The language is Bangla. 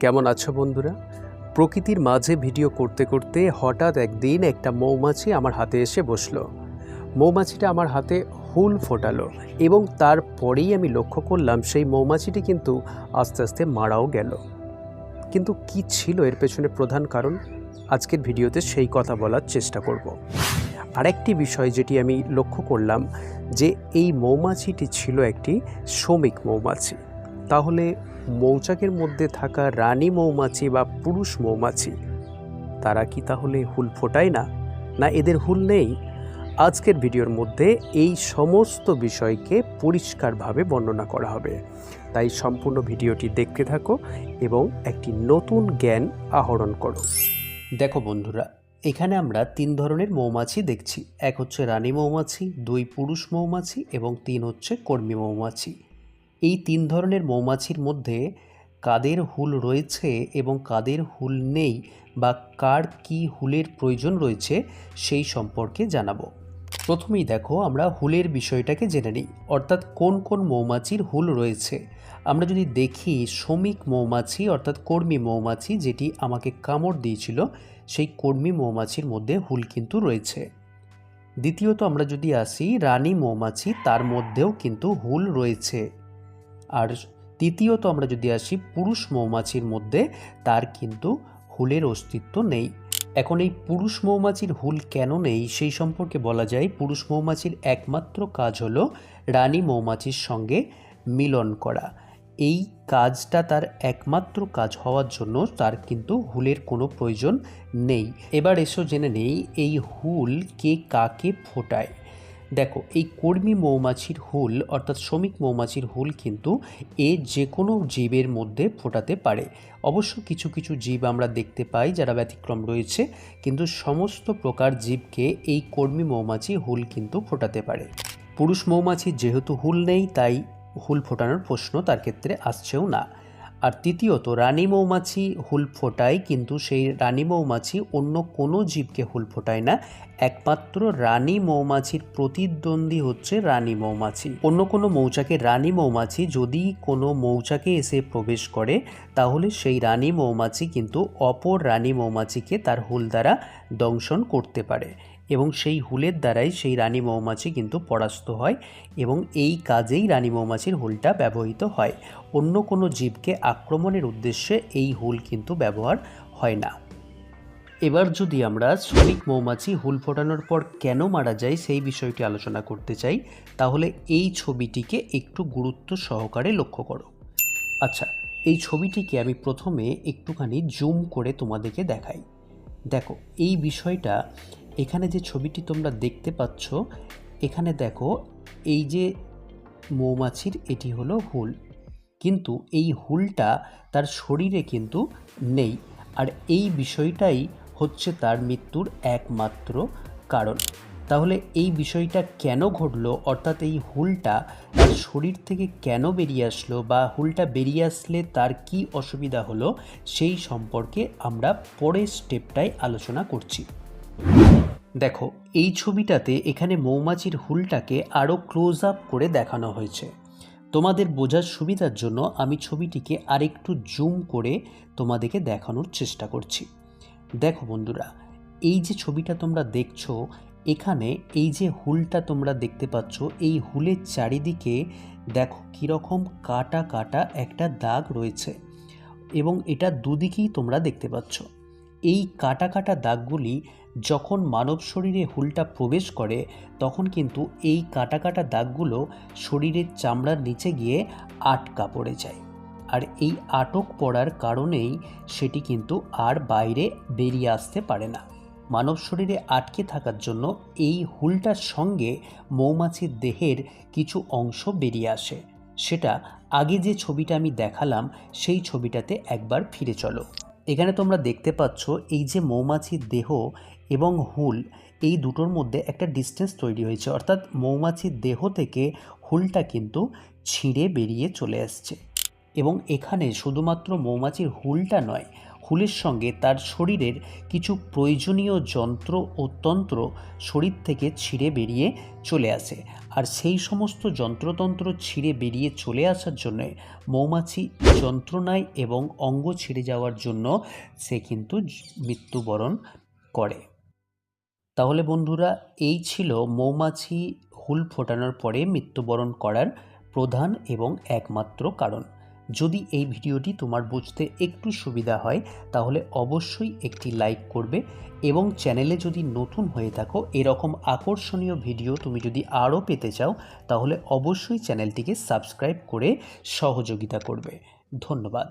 কেমন আছো বন্ধুরা? প্রকৃতির মাঝে ভিডিও করতে করতে হঠাৎ একদিন একটা মৌমাছি আমার হাতে এসে বসল। মৌমাছিটা আমার হাতে হুল ফোটালো এবং তারপরেই আমি লক্ষ্য করলাম সেই মৌমাছিটি কিন্তু আস্তে আস্তে মারাও গেল। কিন্তু কি ছিল এর পেছনে প্রধান কারণ? আজকের ভিডিওতে সেই কথা বলার চেষ্টা করব। আরেকটি বিষয় যেটি আমি লক্ষ্য করলাম যে এই মৌমাছিটি ছিল একটি শ্রমিক মৌমাছি। তাহলে মৌচাকের মধ্যে থাকা রানী মৌমাছি বা পুরুষ মৌমাছি। তারা কি তাহলে হুল ফোটায় না? না এদের হুল নেই? আজকের ভিডিওর মধ্যে এই সমস্ত বিষয়কে পরিষ্কারভাবে বর্ণনা করা হবে। তাই সম্পূর্ণ ভিডিওটি দেখতে থাকো এবং একটি নতুন জ্ঞান আহরণ করো। দেখো বন্ধুরা, এখানে আমরা তিন ধরনের মৌমাছি দেখছি। এক হচ্ছে রানী মৌমাছি, দুই পুরুষ মৌমাছি এবং তিন হচ্ছে কর্মী মৌমাছি। এই তিন ধরনের মৌমাছির মধ্যে কাদের হুল রয়েছে এবং কাদের হুল নেই বা কার কি হুলের প্রয়োজন রয়েছে সেই সম্পর্কে জানাব। প্রথমেই দেখো, আমরা হুলের বিষয়টাকে জেনে নিই। অর্থাৎ কোন কোন মৌমাছির হুল রয়েছে? আমরা যদি দেখি শ্রমিক মৌমাছি অর্থাৎ কর্মী মৌমাছি যেটি আমাকে কামড় দিয়েছিল, সেই কর্মী মৌমাছির মধ্যে হুল কিন্তু রয়েছে। দ্বিতীয়ত আমরা যদি আসি, রানী মৌমাছি, তার মধ্যেও কিন্তু হুল রয়েছে। তৃতীয়ত আমরা যদি আসি, পুরুষ মৌমাছির মধ্যে তার কিন্তু হুলের অস্তিত্ব নেই। এখন এই পুরুষ মৌমাছির হুল কেন নেই, সেই সম্পর্কে বলা যায়, পুরুষ মৌমাছির একমাত্র কাজ হলো রানী মৌমাছির সঙ্গে মিলন করা। এই কাজটা তার একমাত্র কাজ হওয়ার জন্য তার কিন্তু হুলের কোনো প্রয়োজন নেই। এবার এসো জেনে নেই, এই হুল কে কাকে ফোটায়? দেখো, এই কর্মী মৌমাছির হুল, অর্থাৎ শ্রমিক মৌমাছির হুল কিন্তু এ যে কোনো জীবের মধ্যে ফোটাতে পারে। অবশ্য কিছু কিছু জীব আমরা দেখতে পাই যারা ব্যতিক্রম রয়েছে, কিন্তু সমস্ত প্রকার জীবকে এই কর্মী মৌমাছি হুল কিন্তু ফোটাতে পারে। পুরুষ মৌমাছির যেহেতু হুল নেই, তাই হুল ফোটানোর প্রশ্ন তার ক্ষেত্রে আসছেও না। আর তৃতীয়ত, রানী মৌমাছি হুল ফোটায়, কিন্তু সেই রানী মৌমাছি অন্য কোনো জীবকে হুল ফোটায় না। একমাত্র রানী মৌমাছির প্রতিদ্বন্দ্বী হচ্ছে রানী মৌমাছি। অন্য কোনো মৌচাকে রানী মৌমাছি, যদি কোনো মৌচাকে এসে প্রবেশ করে, তাহলে সেই রানী মৌমাছি কিন্তু অপর রানী মৌমাছিকে তার হুল দ্বারা দংশন করতে পারে। এবং সেই হুলের দ্বারাই সেই রানী মৌমাছি কিন্তু পরাস্ত হয় এবং এই কাজেই রানী মৌমাছির হুলটা ব্যবহৃত হয়। অন্য কোনো জীবকে আক্রমণের উদ্দেশ্যে এই হুল কিন্তু ব্যবহার হয় না। এবার যদি আমরা শ্রমিক মৌমাছি হুল ফোটানোর পর কেন মারা যায় সেই বিষয়টি আলোচনা করতে চাই, তাহলে এই ছবিটিকে একটু গুরুত্ব সহকারে লক্ষ্য করো। আচ্ছা এই ছবিটিকে আমি প্রথমে একটুখানি জুম করে তোমাদেরকে দেখাই। দেখো, এই বিষয়টা এখানে যে ছবিটি তোমরা দেখতে পাচ্ছ, এখানে দেখো এই যে মৌমাছির, এটি হলো হুল। কিন্তু এই হুলটা তার শরীরে কিন্তু নেই। আর এই বিষয়টাই হচ্ছে তার মৃত্যুর একমাত্র কারণ। তাহলে এই বিষয়টা কেন ঘটলো? অর্থাৎ এই হুলটা তার শরীর থেকে কেন বেরিয়ে আসলো বা হুলটা বেরিয়ে আসলে তার কি অসুবিধা হলো, সেই সম্পর্কে আমরা পরের স্টেপটাই আলোচনা করছি। দেখো, এই ছবিটাতে এখানে মৌমাছির হুলটাকে আরও ক্লোজ আপ করে দেখানো হয়েছে। তোমাদের বোঝার সুবিধার জন্য আমি ছবিটিকে আরেকটু জুম করে তোমাদেরকে দেখানোর চেষ্টা করছি। দেখো বন্ধুরা, এই যে ছবিটা তোমরা দেখছ, এখানে এই যে হুলটা তোমরা দেখতে পাচ্ছ, এই হুলের চারিদিকে দেখো কীরকম কাটা কাটা একটা দাগ রয়েছে এবং এটা দুদিকেই তোমরা দেখতে পাচ্ছ। এই কাটা কাটা দাগগুলি যখন মানব শরীরে হুলটা প্রবেশ করে, তখন কিন্তু এই কাটা কাটা দাগগুলো শরীরের চামড়ার নিচে গিয়ে আটকা পড়ে যায়। আর এই আটক পড়ার কারণেই সেটি কিন্তু আর বাইরে বেরিয়ে আসতে পারে না। মানব শরীরে আটকে থাকার জন্য এই হুলটার সঙ্গে মৌমাছির দেহের কিছু অংশ বেরিয়ে আসে। সেটা আগে যে ছবিটা আমি দেখালাম, সেই ছবিটাতে একবার ফিরে চলো। এখানে তোমরা দেখতে পাচ্ছ এই যে মৌমাছির দেহ এবং হুল এই দুটোর মধ্যে একটা ডিস্টেন্স তৈরি হয়েছে। অর্থাৎ মৌমাছির দেহ থেকে হুলটা কিন্তু ছিঁড়ে বেরিয়ে চলে আসছে। এবং এখানে শুধুমাত্র মৌমাছির হুলটা নয়, হুলের সঙ্গে তার শরীরের কিছু প্রয়োজনীয় যন্ত্র ও তন্ত্র শরীর থেকে ছিঁড়ে বেরিয়ে চলে আসে। আর সেই সমস্ত যন্ত্রতন্ত্র ছিঁড়ে বেরিয়ে চলে আসার জন্য মৌমাছি যন্ত্রণায় এবং অঙ্গ ছিঁড়ে যাওয়ার জন্য সে কিন্তু মৃত্যুবরণ করে। তাহলে বন্ধুরা, এই ছিল মৌমাছি হুল ফোটানোর পরে মৃত্যুবরণ করার প্রধান এবং একমাত্র কারণ। যদি এই ভিডিওটি তোমার বুঝতে একটু সুবিধা হয়, তাহলে অবশ্যই একটি লাইক করবে এবং চ্যানেলে যদি নতুন হয়ে থাকো, এরকম আকর্ষণীয় ভিডিও তুমি যদি আরও পেতে চাও, তাহলে অবশ্যই চ্যানেলটিকে সাবস্ক্রাইব করে সহযোগিতা করবে। ধন্যবাদ।